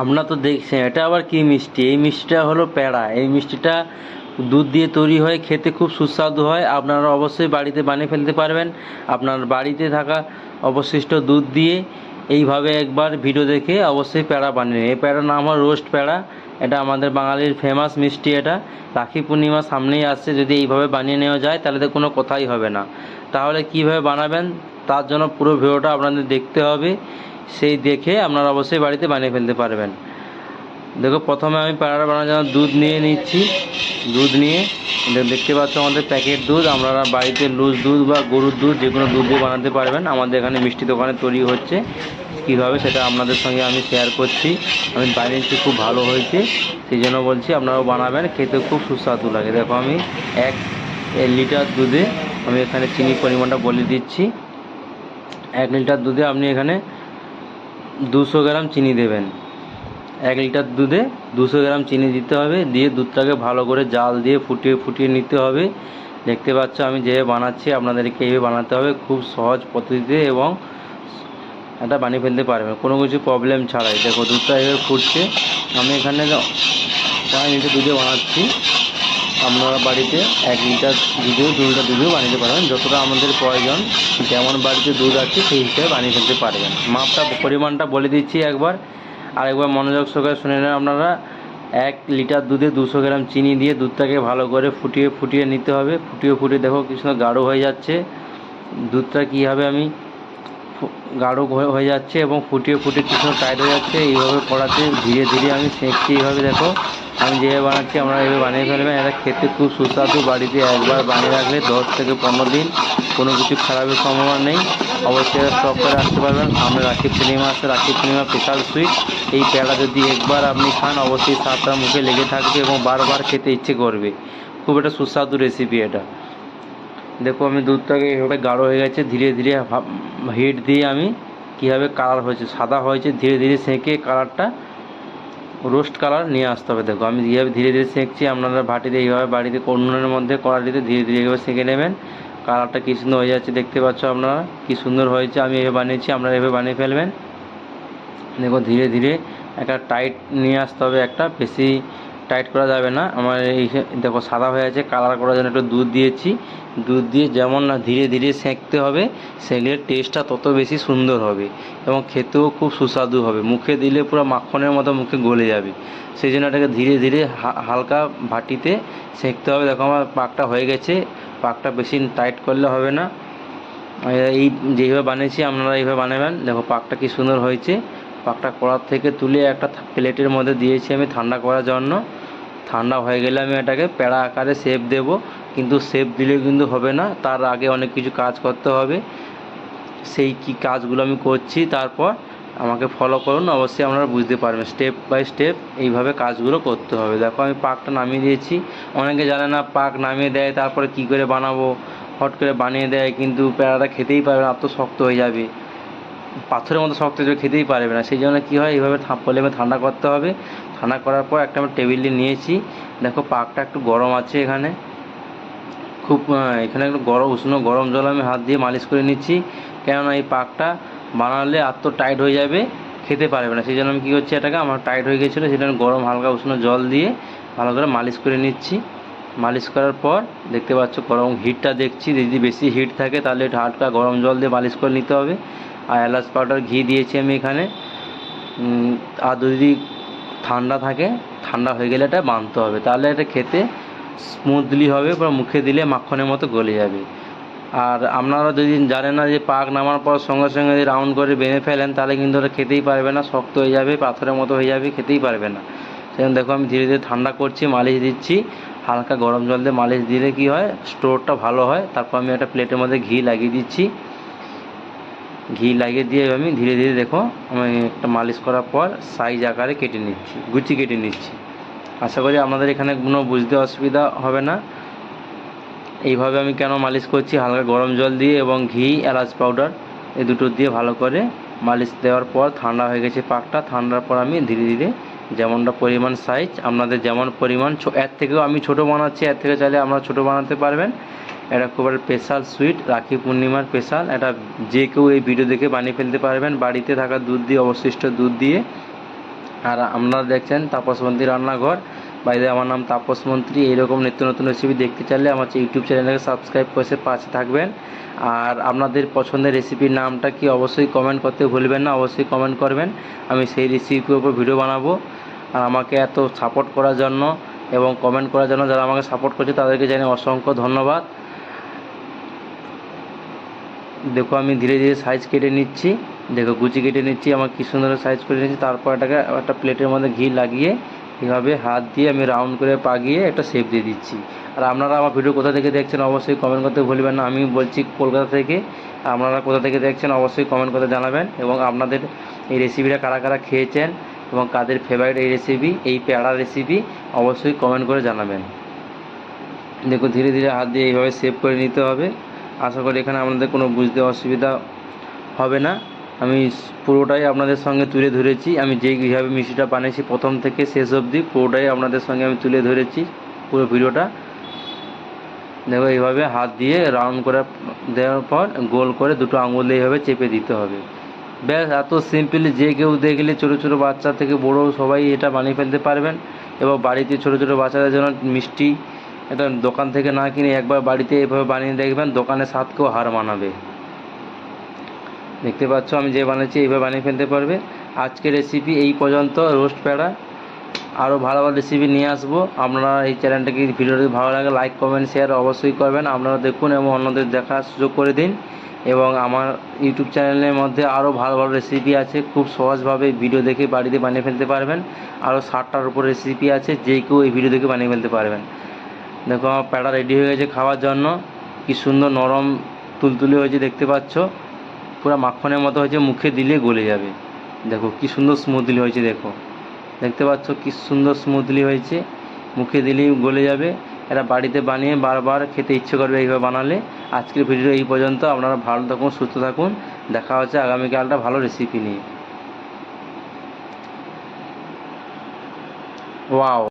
আপনারা তো দেখছেন এটা আবার কি মিষ্টি? এই মিষ্টিটা হলো প্যাড়া এই মিষ্টিটা দুধ দিয়ে তৈরি হয়, খেতে খুব সুস্বাদু হয়। আপনারা অবশ্যই বাড়িতে বানিয়ে ফেলতে পারবেন। আপনার বাড়িতে থাকা অবশিষ্ট দুধ দিয়ে এইভাবে একবার ভিডিও দেখে অবশ্যই প্যাড়া বানিয়ে। এই প্যাড়ার নাম হয় রোস্ট প্যাড়া এটা আমাদের বাঙালির ফেমাস মিষ্টি এটা। রাখি পূর্ণিমা সামনেই আসছে, যদি এইভাবে বানিয়ে নেওয়া যায়, তাহলে তো কোনো কথাই হবে না। তাহলে কীভাবে বানাবেন, তার জন্য পুরো ভিডিওটা আপনাদের দেখতে হবে। সেই দেখে আপনারা অবশ্যই বাড়িতে বানিয়ে ফেলতে পারবেন। দেখো, প্রথমে আমি প্যাড়াটা বানানোর জন্য দুধ নিয়ে নিচ্ছি। দুধ নিয়ে দেখতে পাচ্ছ আমাদের প্যাকেট দুধ। আপনারা বাড়িতে লুজ দুধ বা গরুর দুধ, যে কোনো দুধ দিয়ে বানাতে পারবেন। আমাদের এখানে মিষ্টি দোকানে তৈরি হচ্ছে। কীভাবে সেটা আপনাদের সঙ্গে আমি শেয়ার করছি। আমি বানিয়েছি, খুব ভালো হয়েছে। সেই জন্য বলছি আপনারাও বানাবেন, খেতে খুব সুস্বাদু লাগে। দেখো আমি এক লিটার দুধে আমি এখানে চিনি পরিমাণটা বলে দিচ্ছি। এক লিটার দুধে আপনি এখানে দুশো গ্রাম চিনি দেবেন। এক লিটার দুধে দুশো গ্রাম চিনি দিতে হবে। দিয়ে দুধটাকে ভালো করে জাল দিয়ে ফুটিয়ে ফুটিয়ে নিতে হবে। দেখতে পাচ্ছ আমি যেভাবে বানাচ্ছি, আপনাদেরকে এইভাবে বানাতে হবে। খুব সহজ পদ্ধতিতে এবং এটা বানিয়ে ফেলতে পারবেন। কোনো কিছু প্রবলেম ছাড়াই। দেখো, দুধটা এভাবে ফুটছে। আমি এখানে পাঁচ লিটার দুধে বানাচ্ছি। আপনারা বাড়িতে এক লিটার দুধেও দু লিটার দুধেও বানিয়ে পারবেন যতটা আমাদের প্রয়োজন, যেমন বাড়িতে দুধ আছে, সেই হিসেবে বানিয়ে ফেলতে পারবেন। মাপটা, পরিমাণটা বলে দিচ্ছি একবার। আরেকবার মনোযোগ সহকারে শুনে নেন আপনারা। এক লিটার দুধে দুশো গ্রাম চিনি দিয়ে দুধটাকে ভালো করে ফুটিয়ে ফুটিয়ে নিতে হবে। ফুটিয়ে ফুটিয়ে দেখো কি সুন্দর গাঢ় হয়ে যাচ্ছে। দুধটা কীভাবে আমি গাঢ় হয়ে- যাচ্ছে এবং ফুটিয়ে ফুটিয়ে কি সুন্দর টাইট হয়ে যাচ্ছে, এইভাবে করাতে ধীরে ধীরে আমি সেঁকছি এইভাবে দেখো। আমি যেভাবে বানাচ্ছি আপনারা এভাবে বানিয়ে ফেলবেন। এটা খেতে খুব সুস্বাদু। বাড়িতে একবার বানিয়ে রাখলে দশ থেকে পনেরো দিন কোনো কিছু খারাপের সম্ভাবনা নেই। অবশ্যই এটা স্টক করে রাখতে পারবেন। সামনে রাখি পূর্ণিমা আছে, রাখি পূর্ণিমা স্পেশাল সুইট এই প্যাড়া যদি একবার আপনি খান, অবশ্যই স্বাদটা মুখে লেগে থাকবে এবং বারবার খেতে ইচ্ছে করবে। খুব একটা সুস্বাদু রেসিপি এটা। দেখো, আমি দুধটাকে এভাবে গাঢ় হয়ে গেছে। ধীরে ধীরে হিট দিয়ে আমি কীভাবে কালার হয়েছে, সাদা হয়েছে, ধীরে ধীরে সেঁকে কালারটা রোস্ট কালার নিয়ে আসতে হবে। দেখো, আমি যেভাবে ধীরে ধীরে সেঁকছি। আপনারা ভাটিতে এইভাবে বাড়িতে উনুনের মধ্যে কড়াটিতে ধীরে ধীরে এইভাবে সেঁকে নেবেন। কালারটা কী সুন্দর হয়ে যাচ্ছে, দেখতে পাচ্ছ আপনারা? কী সুন্দর হয়েছে, আমি এভাবে বানিয়েছি, আপনারা এভাবে বানিয়ে ফেলবেন। দেখো, ধীরে ধীরে একটা টাইট নিয়ে আসতে হবে একটা বেশি টাইট করা যাবে না। আমার এই দেখো সাদা হয়ে আছে, কালার করার জন্য একটু দুধ দিয়েছি। দুধ দিয়ে যেমন না ধীরে ধীরে সেঁকতে হবে, সেঁকলে টেস্টটা তত বেশি সুন্দর হবে এবং খেতেও খুব সুস্বাদু হবে। মুখে দিলে পুরো মাখনের মতো মুখে গলে যাবে। সেই জন্য এটাকে ধীরে ধীরে হালকা ভাটিতে সেঁকতে হবে। দেখো আমার পাকটা হয়ে গেছে, পাকটা বেশি টাইট করলে হবে না। এই যেভাবে বানিয়েছি, আপনারা এইভাবে বানাবেন। দেখো পাকটা কি সুন্দর হয়েছে। পাকটা কড়ার থেকে তুলে একটা প্লেটের মধ্যে দিয়েছি আমি ঠান্ডা করার জন্য। ঠান্ডা হয়ে গেলে আমি এটাকে প্যাড়া আকারে শেপ দেব। কিন্তু শেপ দিলে কিন্তু হবে না, তার আগে অনেক কিছু কাজ করতে হবে। সেই কি কাজগুলো আমি করছি, তারপর আমাকে ফলো করুন, অবশ্যই আপনারা বুঝতে পারবেন। স্টেপ বাই স্টেপ এইভাবে কাজগুলো করতে হবে। দেখো আমি পাকটা নামিয়ে দিয়েছি। অনেকে জানে না পাক নামিয়ে দেয়, তারপরে কি করে বানাবো? হট করে বানিয়ে দেয়, কিন্তু প্যাড়াটা খেতেই পারবে না এত শক্ত হয়ে যাবে। পাথরের মতো শক্ত যাবে খেতেই পারবে না, সেই জন্য কী হয়, এইভাবে পলেমে ঠান্ডা করতে হবে। ঠান্ডা করার পর একটা আমি টেবিলে নিয়েছি। দেখো পাকটা একটু গরম আছে এখানে। খুব এখানে একটু গরম উষ্ণ গরম জল আমি হাত দিয়ে মালিশ করে নিচ্ছি। কেননা এই পাকটা বানালে আর তো টাইট হয়ে যাবে, খেতে পারবে না। সেই জন্য আমি কী করছি, এটাকে আমার টাইট হয়ে গেছিল, সেটা আমি গরম হালকা উষ্ণ জল দিয়ে ভালো করে মালিশ করে নিচ্ছি। মালিশ করার পর দেখতে পাচ্ছ গরম হিটটা দেখছি। যদি বেশি হিট থাকে তাহলে হালকা গরম জল দিয়ে মালিশ করে নিতে হবে। আর এলাচ পাউডার ঘি দিয়েছি আমি এখানে। আর যদি ঠান্ডা থাকে, ঠান্ডা হয়ে গেলে এটা বাঁধতে হবে। তাহলে এটা খেতে স্মুথলি হবে বা মুখে দিলে মাখনের মতো গলে যাবে। আর আপনারা যদি জানেন না যে পাক নামার পর সঙ্গে সঙ্গে যদি রাউন্ড করে বেঁধে ফেলেন, তাহলে কিন্তু ওটা খেতেই পারবে না, শক্ত হয়ে যাবে, পাথরের মতো হয়ে যাবে, খেতেই পারবে না। সেজন্য দেখো আমি ধীরে ধীরে ঠান্ডা করছি, মালিশ দিচ্ছি। হালকা গরম জল দিয়ে মালিশ দিলে কি হয়, স্টোরটা ভালো হয়। তারপর আমি একটা প্লেটের মধ্যে ঘি লাগিয়ে দিচ্ছি। ঘি লাগিয়ে দিয়ে আমি ধীরে ধীরে দেখো আমি একটা মালিশ করার পর সাইজ আকারে কেটে নিচ্ছি গুচি কেটে নিচ্ছি। আশা করি আপনাদের এখানে কোনো বুঝতে অসুবিধা হবে না। এইভাবে আমি কেন মালিশ করছি? হালকা গরম জল দিয়ে এবং ঘি, এলাচ পাউডার এই দুটো দিয়ে ভালো করে মালিশ দেওয়ার পর ঠান্ডা হয়ে গেছে পাকটা, ঠান্ডার পর আমি ধীরে ধীরে যেমনটা পরিমাণ সাইজ আপনাদের যেমন পরিমাণ এর থেকেও আমি ছোট বানাচ্ছি, এর থেকে চাইলে আপনারা ছোট বানাতে পারবেন। এটা খুব একটা স্পেশাল সুইট রাখি পূর্ণিমার স্পেশাল এটা যে কেউ এই ভিডিও দেখে বানিয়ে ফেলতে পারবেন। বাড়িতে থাকা দুধ দিয়ে, অবশিষ্ট দুধ দিয়ে। আর আপনারা দেখছেন তাপস মন্ত্রী রান্নাঘর বাইরে আমার নাম তাপস মন্ত্রী এইরকম নিত্য নতুন রেসিপি দেখতে চাইলে আমার ইউটিউব চ্যানেলটাকে সাবস্ক্রাইব করে পাশে থাকবেন। আর আপনাদের পছন্দের রেসিপির নামটা কি অবশ্যই কমেন্ট করতে ভুলবেন না। অবশ্যই কমেন্ট করবেন। আমি সেই রেসিপির উপর ভিডিও বানাবো। আর আমাকে এত সাপোর্ট করার জন্য এবং কমেন্ট করার জন্য যারা আমাকে সাপোর্ট করছে, তাদেরকে জানাই অসংখ্য ধন্যবাদ। দেখো আমি ধীরে ধীরে সাইজ কেটে নিচ্ছি। দেখো কুচি কেটে নিচ্ছি, আমার কি সুন্দর সাইজ করে নিচ্ছি তারপর এটাকে একটা প্লেটের মধ্যে ঘি লাগিয়ে এভাবে হাত দিয়ে আমি রাউন্ড করে পাকিয়ে একটা শেপ দিয়ে দিচ্ছি। আর আপনারা আমার ভিডিও কোথা থেকে দেখছেন অবশ্যই কমেন্ট করতে ভুলবেন না। আমি বলছি কলকাতা থেকে। আপনারা কোথা থেকে দেখছেন অবশ্যই কমেন্ট করে জানাবেন। এবং আপনাদের এই রেসিপিটা কারা কারা খেয়েছেন এবং কাদের ফেভারিট এই রেসিপি এই পেয়ারা রেসিপি অবশ্যই কমেন্ট করে জানাবেন। দেখো ধীরে ধীরে হাত দিয়ে এইভাবে সেভ করে নিতে হবে। আশা করি এখানে আপনাদের কোনো বুঝতে অসুবিধা হবে না। আমি পুরোটাই আপনাদের সঙ্গে তুলে ধরেছি। আমি যেইভাবে মিষ্টিটা বানিয়েছি প্রথম থেকে শেষ অবধি পুরোটাই আপনাদের সঙ্গে আমি তুলে ধরেছি পুরো ভিডিওটা। দেখো, এইভাবে হাত দিয়ে রাউন্ড করে দেওয়ার পর গোল করে দুটো আঙুল এইভাবে চেপে দিতে হবে। ব্যাস, এত সিম্পলি যে কেউ দেখলে ছোটো ছোটো বাচ্চা থেকে বড় সবাই এটা বানিয়ে ফেলতে পারবেন। এবং বাড়িতে ছোটো ছোটো বাচ্চাদের জন্য মিষ্টি এটা দোকান থেকে না কিনে একবার বাড়িতে এভাবে বানিয়ে দেখবেন দোকানের স্বাদকেও হার মানাবে। দেখতে পাচ্ছ, আমি যে বানিয়েছি, এইভাবে বানিয়ে ফেলতে পারবে। আজকের রেসিপি এই পর্যন্ত রোস্ট প্যাড়া আরও ভালো ভালো রেসিপি নিয়ে আসব। আপনারা এই চ্যানেলটাকে ভিডিওটি ভালো লাগে লাইক কমেন্ট শেয়ার অবশ্যই করবেন। আপনারা দেখুন এবং অন্যদের দেখার সুযোগ করে দিন। এবং আমার ইউটিউব চ্যানেলের মধ্যে আরও ভালো ভালো রেসিপি আছে। খুব সহজভাবে ভিডিও দেখে বাড়িতে বানিয়ে ফেলতে পারবেন। আরও ষাটটার উপর রেসিপি আছে, যে কেউ এই ভিডিও দেখে বানিয়ে ফেলতে পারবেন। দেখো আমার প্যাড়া রেডি হয়ে গেছে খাওয়ার জন্য। কি সুন্দর নরম তুলতুলি হয়েছে, দেখতে পাচ্ছ? পুরো মাখনের মতো হয়েছে, মুখে দিলে গলে যাবে। দেখো, কি সুন্দর স্মুথলি হয়েছে, দেখো। দেখতে পাচ্ছ কি সুন্দর স্মুথলি হয়েছে। মুখে দিলেই গলে যাবে। এটা বাড়িতে বানিয়ে বারবার খেতে ইচ্ছে করবে এইভাবে বানালে। আজকের ভিডিও এই পর্যন্ত। আপনারা ভালো থাকুন, সুস্থ থাকুন। দেখা হচ্ছে আগামীকালটা ভালো রেসিপি নিয়ে। ওয়াও